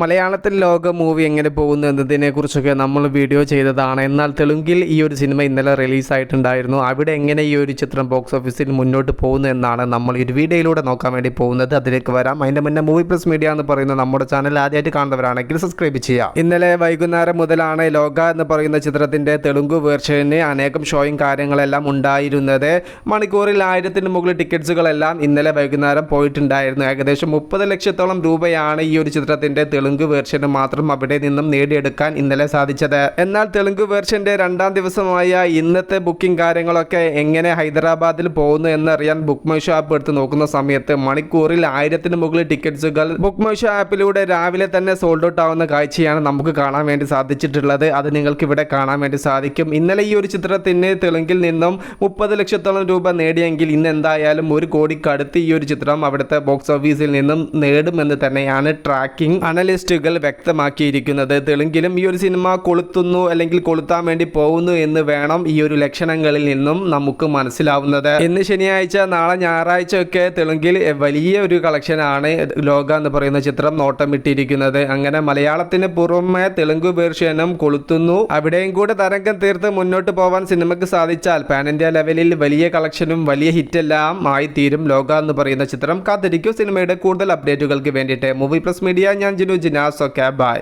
മലയാളത്തിൽ ലോക മൂവി എങ്ങനെ പോകുന്നു എന്നതിനെ കുറിച്ചൊക്കെ നമ്മൾ വീഡിയോ ചെയ്തതാണ്. എന്നാൽ തെലുങ്കിൽ ഈ ഒരു സിനിമ ഇന്നലെ റിലീസായിട്ടുണ്ടായിരുന്നു. അവിടെ എങ്ങനെ ഈ ഒരു ചിത്രം ബോക്സ് ഓഫീസിൽ മുന്നോട്ട് പോകുന്നു എന്നാണ് നമ്മൾ ഈ വീഡിയോയിലൂടെ നോക്കാൻ വേണ്ടി പോകുന്നത്. അതിലേക്ക് വരാം. അതിന്റെ മുന്നേ മൂവി പ്ലസ് മീഡിയ എന്ന് പറയുന്ന നമ്മുടെ ചാനൽ ആദ്യമായിട്ട് കാണുന്നവരാണെങ്കിൽ സബ്സ്ക്രൈബ് ചെയ്യാം ഇന്നലെ വൈകുന്നേരം മുതലാണ് ലോക എന്ന് പറയുന്ന ചിത്രത്തിന്റെ തെലുങ്ക് വേർഷനെ അനേകം ഷോയും കാര്യങ്ങളെല്ലാം ഉണ്ടായിരുന്നത്. മണിക്കൂറിൽ ആയിരത്തിന് മുകളിൽ ടിക്കറ്റ്സുകളെല്ലാം ഇന്നലെ വൈകുന്നേരം പോയിട്ടുണ്ടായിരുന്നു. ഏകദേശം മുപ്പത് ലക്ഷത്തോളം രൂപയാണ് ഈ ഒരു ചിത്രത്തിന്റെ തെലുങ്ക് വേർഷന് മാത്രം അവിടെ നിന്നും നേടിയെടുക്കാൻ ഇന്നലെ സാധിച്ചത്. എന്നാൽ തെലുങ്ക് വേർഷന്റെ രണ്ടാം ദിവസമായ ഇന്നത്തെ ബുക്കിംഗ് കാര്യങ്ങളൊക്കെ എങ്ങനെ ഹൈദരാബാദിൽ പോകുന്നു എന്നറിയാൻ ബുക്ക് മൈ ഷോ ആപ്പ് എടുത്ത് നോക്കുന്ന സമയത്ത് മണിക്കൂറിൽ ആയിരത്തിന് മുകളിൽ ടിക്കറ്റ്സുകൾ ബുക്ക് മൈ ഷോ ആപ്പിലൂടെ രാവിലെ തന്നെ സോൾഡ് ഔട്ട് ആവുന്ന കാഴ്ചയാണ് നമുക്ക് കാണാൻ വേണ്ടി സാധിച്ചിട്ടുള്ളത്. അത് നിങ്ങൾക്ക് ഇവിടെ കാണാൻ വേണ്ടി സാധിക്കും. ഇന്നലെ ഈ ഒരു ചിത്രത്തിന് തെലുങ്കിൽ നിന്നും മുപ്പത് ലക്ഷത്തോളം രൂപ നേടിയെങ്കിൽ ഇന്ന് എന്തായാലും ഒരു കോടിക്കടുത്ത് ഈ ഒരു ചിത്രം അവിടുത്തെ ബോക്സ് ഓഫീസിൽ നിന്നും നേടുമെന്ന് തന്നെയാണ് ട്രാക്കിംഗ് അനലിസ്റ്റുകൾ വ്യക്തമാക്കിയിരിക്കുന്നത്. തെലുങ്കിലും ഈ ഒരു സിനിമ കൊളുത്തുന്നു അല്ലെങ്കിൽ കൊളുത്താൻ വേണ്ടി പോകുന്നു എന്ന് വേണം ഈ ഒരു ലക്ഷണങ്ങളിൽ നിന്നും നമുക്ക് മനസ്സിലാവുന്നത്. ഇന്ന് ശനിയാഴ്ച നാളെ ഞായറാഴ്ച ഒക്കെ തെലുങ്കിൽ വലിയ ഒരു കളക്ഷനാണ് ലോക എന്ന് പറയുന്ന ചിത്രം നോട്ടമിട്ടിരിക്കുന്നത്. അങ്ങനെ മലയാളത്തിന് പുറമെ തെലുങ്ക് വേർഷനും കൊളുത്തുന്നു. അവിടെയും കൂടെ തരംഗം തീർത്ത് മുന്നോട്ട് പോവാൻ സിനിമക്ക് സാധിച്ചാൽ പാൻ ഇന്ത്യ ലെവലിൽ വലിയ കളക്ഷനും വലിയ ഹിറ്റെല്ലാം തീരും ലോക എന്ന് പറയുന്ന ചിത്രം കാത്തിരിക്കും. സിനിമയുടെ കൂടുതൽ അപ്ഡേറ്റുകൾക്ക് വേണ്ടിയിട്ട്. മൂവി പ്ലസ് മീഡിയ ഞാൻ ജിനു ജിനാസ് ഒക്കെ ബൈ